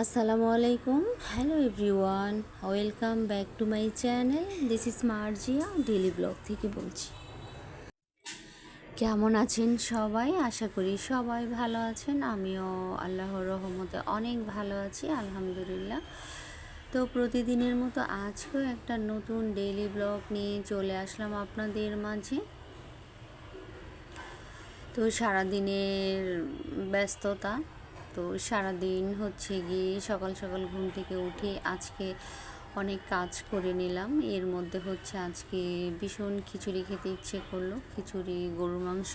আসসালামু আলাইকুম। Hello everyone welcome back to my channel this is Marzia daily blog থেকে বলছি। কেমন আছেন সবাই? আশা করি সবাই ভালো আছেন। আমিও আল্লাহর রহমতে অনেক ভালো আছি, আলহামদুলিল্লাহ। তো প্রতিদিনের মতো আজকেও একটা নতুন ডেইলি ব্লগ নিয়ে চলে আসলাম আপনাদের মাঝে। তো সারাদিনের ব্যস্ততা তো সারাদিন হচ্ছে গিয়ে সকাল সকাল ঘুম থেকে উঠে আজকে অনেক কাজ করে নিলাম। এর মধ্যে হচ্ছে আজকে ভীষণ খিচুড়ি খেতে ইচ্ছে করল, খিচুড়ি, গরুর মাংস।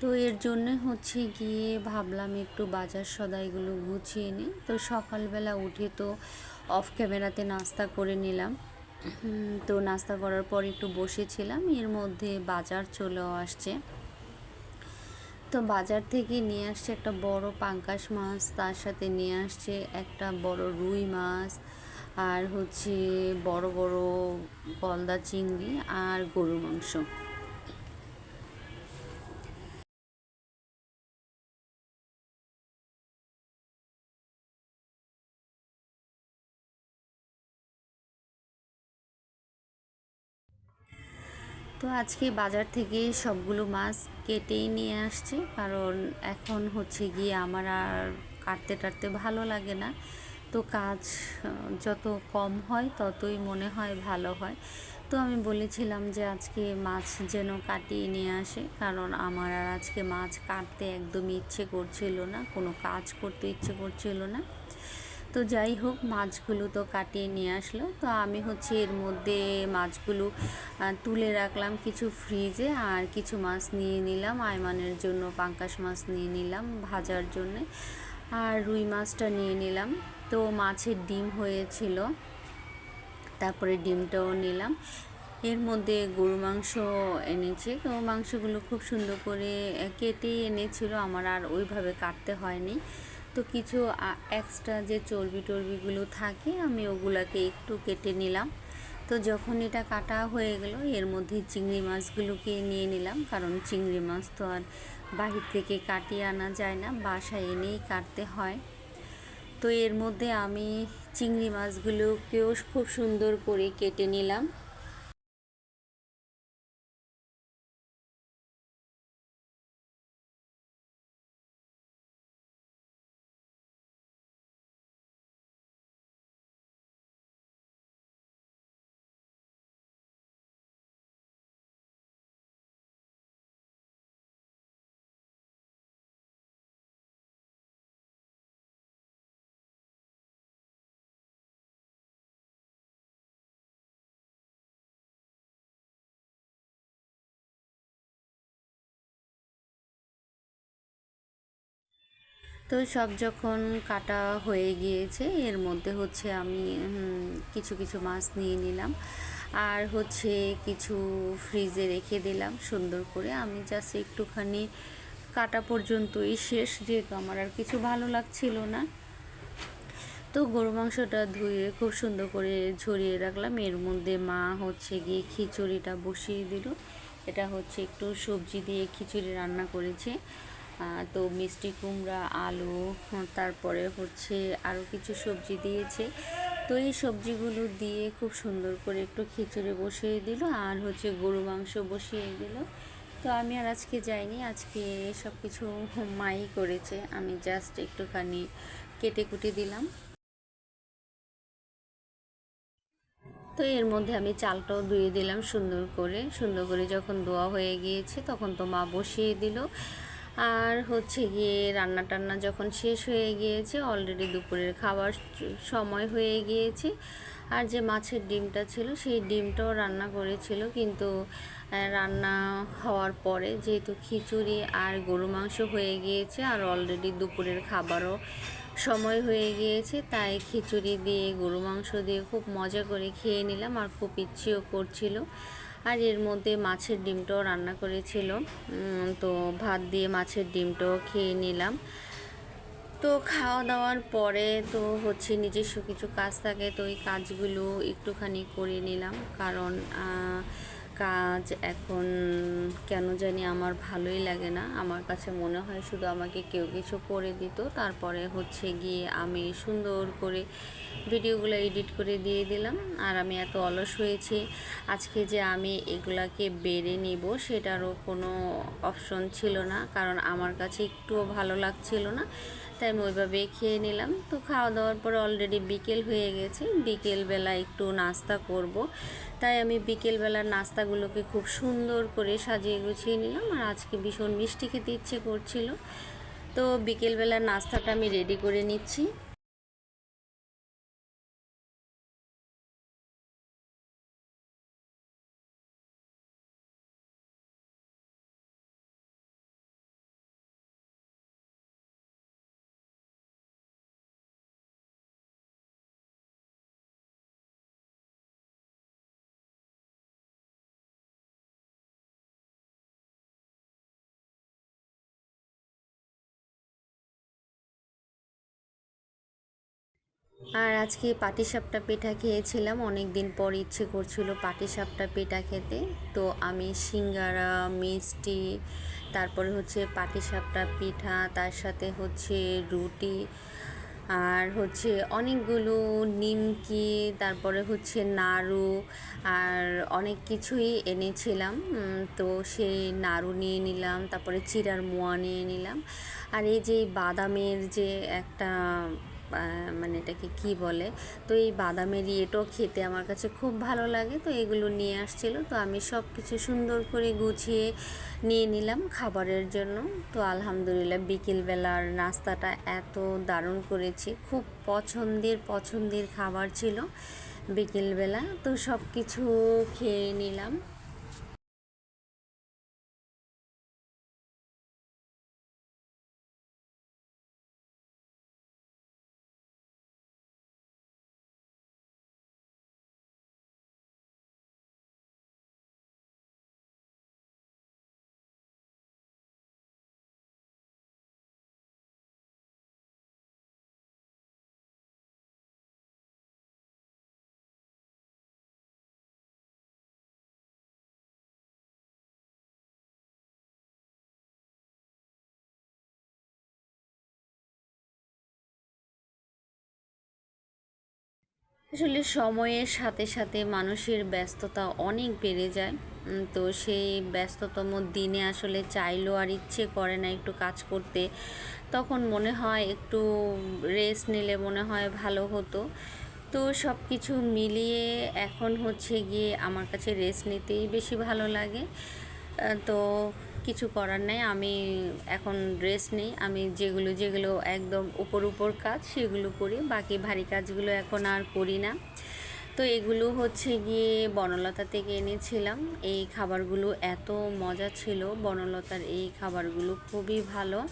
তো এর জন্য হচ্ছে গিয়ে ভাবলাম একটু বাজার সদাইগুলো গুছিয়ে নিই। তো সকালবেলা উঠে তো অফ ক্যামেরাতে নাস্তা করে নিলাম। তো নাস্তা করার পর একটু বসেছিলাম। এর মধ্যে বাজার চলেও আসছে। তো বাজার থেকে নিয়ে আসছে একটা বড় পাঙ্কাশ মাছ, তার সাথে নিয়ে আসছে একটা বড় রুই মাছ, আর হচ্ছে বড় বড় গলদা চিংড়ি আর গরু মাংস। তো আজকে বাজার থেকে সবগুলো মাছ কেটেই নিয়ে আসছি। কারণ এখন হচ্ছে গিয়ে আমার আর কাটতে টাটতে ভালো লাগে না। তো কাজ, যত কম হয় ততই মনে হয় ভালো হয়। তো আমি বলেছিলাম যে আজকে মাছ যেন কাটিয়ে নিয়ে আসে। কারণ আমার আর আজকে মাছ কাটতে একদমই ইচ্ছে করছিল না, কোনো কাজ করতে ইচ্ছে করছিল না। তো যাই হোক, মাছগুলো তো কাটিয়ে নিয়ে আসলো। তো আমি হচ্ছে এর মধ্যে মাছগুলো তুলে রাখলাম কিছু ফ্রিজে আর কিছু মাছ নিয়ে নিলাম। আয়মানের জন্য পাঙ্কাশ মাছ নিয়ে নিলাম ভাজার জন্য। আর রুই মাছটা নিয়ে নিলাম। তো মাছের ডিম হয়েছিল, তারপরে ডিমটাও নিলাম। এর মধ্যে গরু মাংস এনেছে। তো মাংসগুলো খুব সুন্দর করে কেটে এনেছিল। আমার আর ওইভাবে কাটতে হয়নি। তো কিছু এক্সট্রা যে চর্বি টর্বিগুলো থাকে, আমি ওগুলাকে একটু কেটে নিলাম। তো যখন এটা কাটা হয়ে গেল, এর মধ্যে চিংড়ি মাছগুলোকে নিয়ে নিলাম। কারণ চিংড়ি মাছ তো আর বাহির থেকে কাটিয়ে আনা যায় না, বাসায় এনেই কাটতে হয়। তো এর মধ্যে আমি চিংড়ি মাছগুলোকেও খুব সুন্দর করে কেটে নিলাম। তো সব যখন কাটা হয়ে গিয়েছে, এর মধ্যে হচ্ছে আমি কিছু কিছু মাছ নিয়ে নিলাম। আর হচ্ছে কিছু ফ্রিজে রেখে দিলাম সুন্দর করে। আমি জাস্ট একটুখানি কাটা পর্যন্তই শেষ, যেহেতু আমার আর কিছু ভালো লাগছিল না। তো গরু মাংসটা ধুয়ে খুব সুন্দর করে ঝরিয়ে রাখলাম। এর মধ্যে মা হচ্ছে গিয়ে খিচুড়িটা বসিয়ে দিল। এটা হচ্ছে একটু সবজি দিয়ে খিচুড়ি রান্না করেছে। তো মিষ্টি কুমড়া, আলু তারপরে হচ্ছে আরও কিছু সবজি দিয়েছে। তো এই সবজিগুলো দিয়ে খুব সুন্দর করে একটু খিচুড়ি বসিয়ে দিল আর হচ্ছে গরু মাংস বসিয়ে দিল। তো আমি আর আজকে যাইনি, আজকে সব কিছু মাই করেছে। আমি জাস্ট একটুখানি কেটে কুটে দিলাম। তো এর মধ্যে আমি চালটাও ধুয়ে দিলাম সুন্দর করে। সুন্দর করে যখন দোয়া হয়ে গিয়েছে তখন তো মা বসিয়ে দিল। আর হচ্ছে গিয়ে রান্না টান্না যখন শেষ হয়ে গিয়েছে অলরেডি দুপুরের খাবার সময় হয়ে গিয়েছে। আর যে মাছের ডিমটা ছিল, সেই ডিমটাও রান্না করেছিল। কিন্তু রান্না হওয়ার পরে যেহেতু খিচুড়ি আর গরু মাংস হয়ে গিয়েছে, আর অলরেডি দুপুরের খাবারও সময় হয়ে গিয়েছে, তাই খিচুড়ি দিয়ে, গরু মাংস দিয়ে খুব মজা করে খেয়ে নিলাম আর খুব ইচ্ছেও করছিল। আর এর মধ্যে মাছের ডিমটাও রান্না করেছিল। তো ভাত দিয়ে মাছের ডিমটাও খেয়ে নিলাম। তো খাওয়া দাওয়ার পরে তো হচ্ছে নিজস্ব কিছু কাজ থাকে, তো ওই কাজগুলো একটুখানি করে নিলাম। কারণ কাজ এখন কেন জানি আমার ভালোই লাগে না। আমার কাছে মনে হয় শুধু আমাকে কেউ কিছু করে দিত। তারপরে হচ্ছে গিয়ে আমি সুন্দর করে ভিডিওগুলো এডিট করে দিয়ে দিলাম। আর আমি এত অলস হয়েছি, আজকে যে আমি এগুলাকে বেড়ে নিব সেটারও কোনো অপশন ছিল না, কারণ আমার কাছে একটুও ভালো লাগছিল না। তাই আমি ওইভাবে খেয়ে নিলাম। তো খাওয়া দাওয়ার পরে অলরেডি বিকেল হয়ে গেছে, বিকেলবেলা একটু নাস্তা করব। তাই আমি বিকেলবেলার নাস্তাগুলোকে খুব সুন্দর করে সাজিয়ে গুছিয়ে নিলাম, আর আজকে ভীষণ মিষ্টি খেতে ইচ্ছে করছিল। তো বিকেলবেলার নাস্তাটা আমি রেডি করে নিচ্ছি। আর আজকে পাটিসাপটা পিঠা খেয়েছিলাম। অনেক দিন পর ইচ্ছে করছিল পাটিসাপটা পিঠা খেতে। তো আমি সিঙ্গারা, মিষ্টি, তারপরে হচ্ছে পাটিসাপটা পিঠা, তার সাথে হচ্ছে রুটি, আর হচ্ছে অনেকগুলো নিমকি, তারপরে হচ্ছে নাড়ু, আর অনেক কিছুই এনেছিলাম। তো সেই নাড়ু নিয়ে নিলাম, তারপরে চিরার মোয়া নিয়ে নিলাম। আর এই যে বাদামের যে একটা মানে এটাকে কি বলে? তো এই বাদামের ইয়েটাও খেতে আমার কাছে খুব ভালো লাগে। তো এগুলো নিয়ে আসছিল। তো আমি সব কিছু সুন্দর করে গুছিয়ে নিয়ে নিলাম খাবারের জন্য। তো আলহামদুলিল্লাহ বিকেলবেলার নাস্তাটা এত দারুণ করেছি। খুব পছন্দের পছন্দের খাবার ছিল বিকেলবেলা। তো সব কিছু খেয়ে নিলাম। আসলে সময়ের সাথে সাথে মানুষের ব্যস্ততা অনেক বেড়ে যায়। তো সেই ব্যস্ততম দিনে আসলে চাইলেও আর ইচ্ছে করে না একটু কাজ করতে। তখন মনে হয় একটু রেস্ট নিলে মনে হয় ভালো হতো। তো সব কিছু মিলিয়ে এখন হচ্ছে গিয়ে আমার কাছে রেস্ট নিতেই বেশি ভালো লাগে। তো কিছু করার নেই। আমি এখন ড্রেস নেই। আমি যেগুলো যেগুলো একদম উপর উপর কাজ সেগুলো করি। বাকি ভারী কাজগুলো এখন আর করি না। তো এগুলো হচ্ছে গিয়ে বনলতা থেকে এনেছিলাম। এই খাবারগুলো এত মজা ছিল। বনলতার এই খাবারগুলো খুবই ভালো।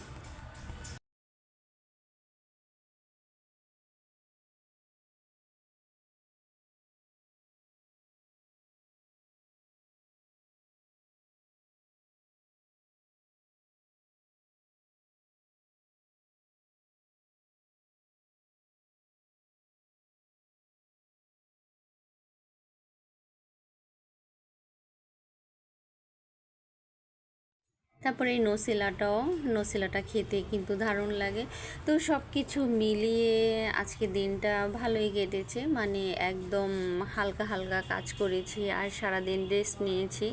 তারপরে এই নসিলাটাও, নসিলাটা খেতে কিন্তু দারুণ লাগে। তো সব কিছু মিলিয়ে আজকে দিনটা ভালোই কেটেছে। মানে একদম হালকা হালকা কাজ করেছি আর সারাদিন রেস্ট নিয়েছি।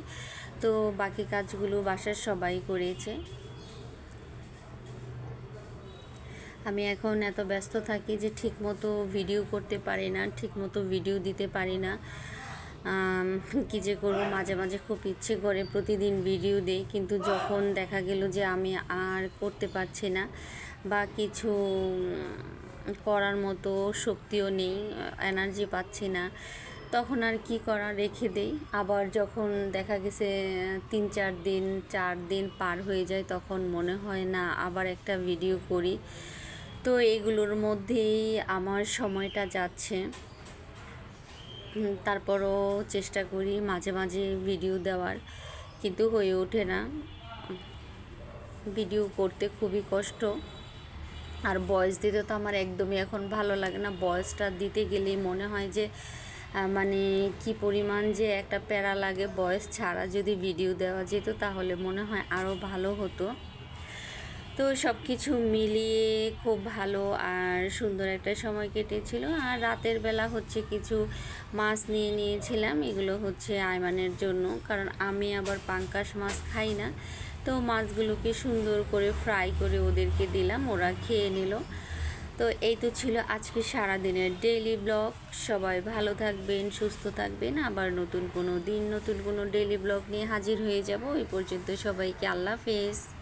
তো বাকি কাজগুলো বাসার সবাই করেছে। আমি এখন এত ব্যস্ত থাকি যে ঠিকমতো ভিডিও করতে পারি না, ঠিকমতো ভিডিও দিতে পারি না। কী যে করব, মাঝে মাঝে খুব ইচ্ছে করে প্রতিদিন ভিডিও দেই, কিন্তু যখন দেখা গেল যে আমি আর করতে পারছি না বা কিছু করার মতো শক্তিও নেই এনার্জি পাচ্ছি না, তখন আর কি করা রেখে দেই। আবার যখন দেখা গেছে, তিন চার দিন চার দিন পার হয়ে যায়, তখন মনে হয় না আবার একটা ভিডিও করি। তো এগুলোর মধ্যেই আমার সময়টা যাচ্ছে। তারপরও চেষ্টা করি মাঝে মাঝে ভিডিও দেওয়ার, কিন্তু হয়ে ওঠে না। ভিডিও করতে খুবই কষ্ট। আর বয়স দিতে তো আমার একদমই এখন ভালো লাগে না। বয়সটা দিতে গেলেই মনে হয় যে মানে কি পরিমাণ যে একটা প্যারা লাগে। বয়স ছাড়া যদি ভিডিও দেওয়া যেত, তাহলে মনে হয় আরও ভালো হতো। তো সব কিছু মিলিয়ে খুব ভালো আর সুন্দর একটা সময় কেটেছিল। আর রাতের বেলা হচ্ছে কিছু মাছ নিয়ে নিয়েছিলাম, এগুলো হচ্ছে আয়মানের জন্য। কারণ আমি আবার পাঙ্কাশ মাছ খাই না। তো মাছগুলোকে সুন্দর করে ফ্রাই করে ওদেরকে দিলাম, ওরা খেয়ে নিল। তো এই তো ছিল আজকে সারাদিনের ডেইলি ব্লগ। সবাই ভালো থাকবেন, সুস্থ থাকবেন। আবার নতুন কোনো দিন, নতুন কোনো ডেইলি ব্লগ নিয়ে হাজির হয়ে যাব। এই পর্যন্ত সবাইকে আল্লাহ হাফেজ।